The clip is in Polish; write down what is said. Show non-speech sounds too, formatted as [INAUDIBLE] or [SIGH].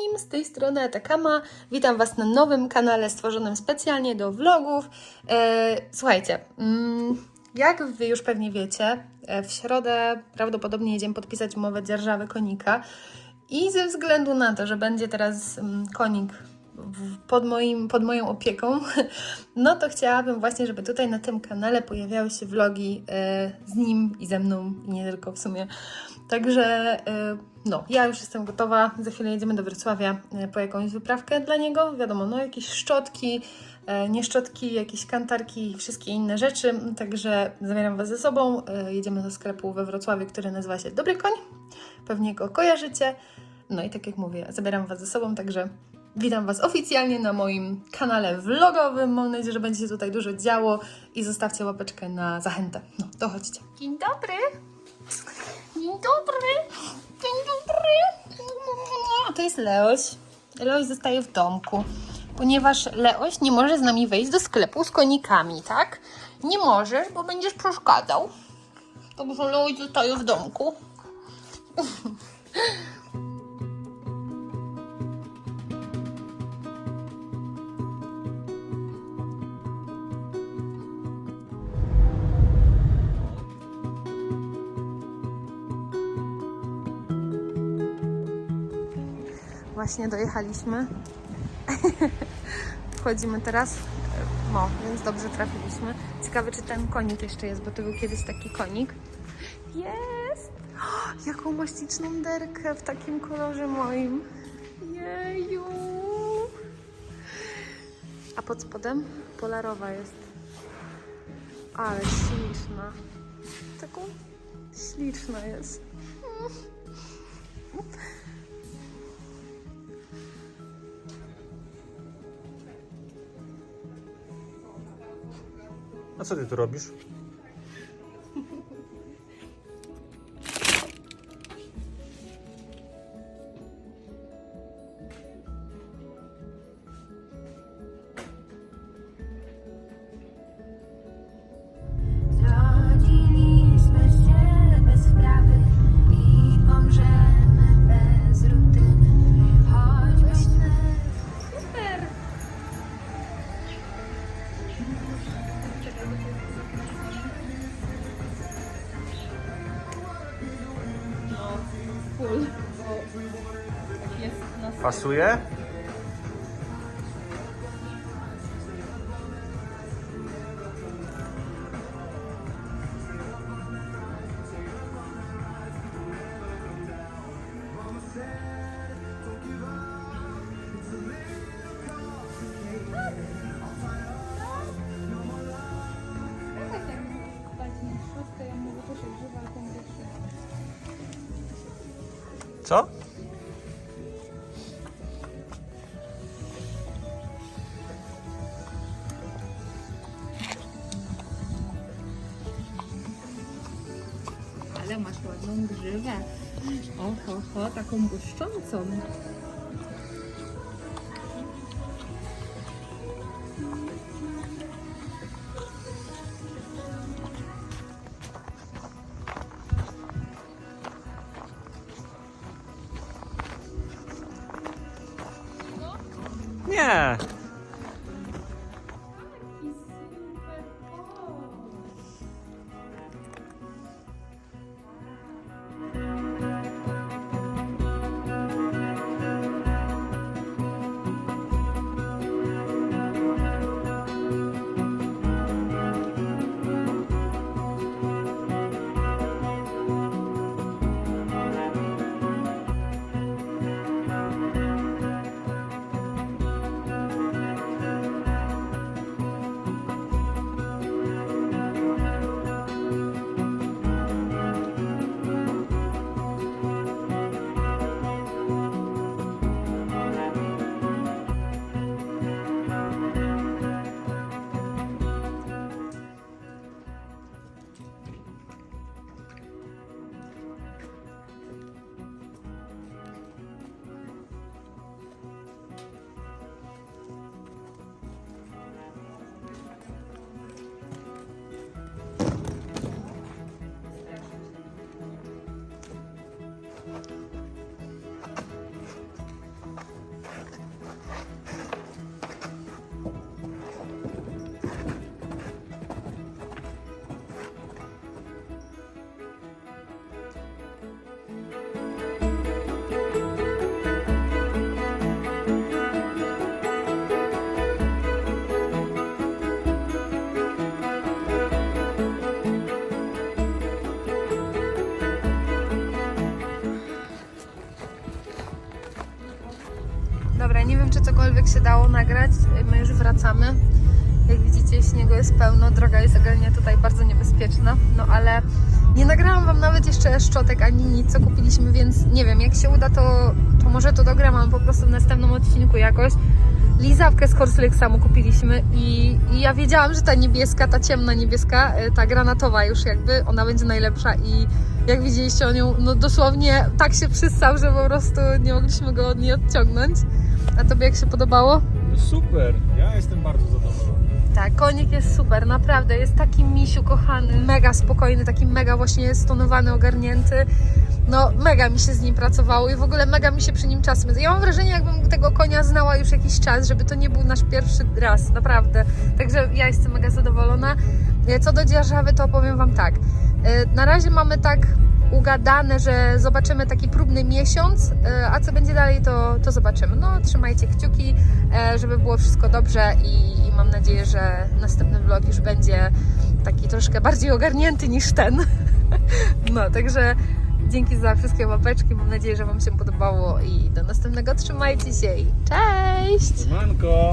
wszystkim, z tej strony Atakama. Witam Was na nowym kanale stworzonym specjalnie do vlogów. E, słuchajcie, mm, jak Wy już pewnie wiecie, e, w środę prawdopodobnie jedziemy podpisać umowę dzierżawy konika i ze względu na to, że będzie teraz mm, konik pod, moim, pod moją opieką, [LAUGHS] no to chciałabym właśnie, żeby tutaj na tym kanale pojawiały się vlogi e, z nim i ze mną i nie tylko w sumie. Także e, no, ja już jestem gotowa. Za chwilę jedziemy do Wrocławia e, po jakąś wyprawkę dla niego. Wiadomo, no jakieś szczotki, nie szczotki, jakieś kantarki i wszystkie inne rzeczy. Także zabieram Was ze sobą. Jedziemy do sklepu we Wrocławiu, który nazywa się Dobry Koń. Pewnie go kojarzycie. No i tak jak mówię, zabieram Was ze sobą, także witam Was oficjalnie na moim kanale vlogowym. Mam nadzieję, że będzie się tutaj dużo działo i zostawcie łapeczkę na zachętę. No, to chodźcie. Dzień dobry! Dzień dobry! Dzień dobry! A to jest Leoś. Leoś zostaje w domku, ponieważ Leoś nie może z nami wejść do sklepu z konikami, tak? Nie możesz, bo będziesz przeszkadzał. Także Leoś zostaje w domku. Właśnie dojechaliśmy. [LAUGHS] Wchodzimy teraz. No, więc dobrze trafiliśmy. Ciekawe, czy ten konik jeszcze jest, bo to był kiedyś taki konik. Jest! O, [GASPS] jaką ma śliczną derkę w takim kolorze moim. Jeju! A pod spodem polarowa jest. Ale śliczna. Taką śliczna jest. [LAUGHS] co ty tu robisz? Pasuje? Co? Ale masz ładną grzywę. Oho, ho, taką błyszczącą. Nie. Czy cokolwiek się dało nagrać. My już wracamy. Jak widzicie, śniegu jest pełno, droga jest ogólnie tutaj bardzo niebezpieczna. No ale nie nagrałam Wam nawet jeszcze szczotek ani nic, co kupiliśmy, więc nie wiem, jak się uda, to, to może to dogram po prostu w następnym odcinku jakoś. Lizawkę z Horselyk samu kupiliśmy i, i ja wiedziałam, że ta niebieska, ta ciemna niebieska, y, ta granatowa już jakby, ona będzie najlepsza i jak widzieliście on ją, no dosłownie tak się przystał, że po prostu nie mogliśmy go od niej odciągnąć. A Tobie jak się podobało? Super, ja jestem bardzo zadowolony. Tak, konik jest super, naprawdę. Jest taki misiu kochany, mega spokojny, taki mega właśnie stonowany, ogarnięty. No, mega mi się z nim pracowało i w ogóle mega mi się przy nim czas. Ja mam wrażenie, jakbym tego konia znała już jakiś czas, żeby to nie był nasz pierwszy raz, naprawdę. Także ja jestem mega zadowolona. E, Co do dzierżawy, to powiem Wam tak. E, Na razie mamy tak ugadane, że zobaczymy taki próbny miesiąc, e, a co będzie dalej, to, to zobaczymy. No, trzymajcie kciuki, e, żeby było wszystko dobrze i, i mam nadzieję, że następny vlog już będzie taki troszkę bardziej ogarnięty niż ten. [LAUGHS] No, także dzięki za wszystkie łapeczki. Mam nadzieję, że Wam się podobało i do następnego trzymajcie się i cześć! Manko!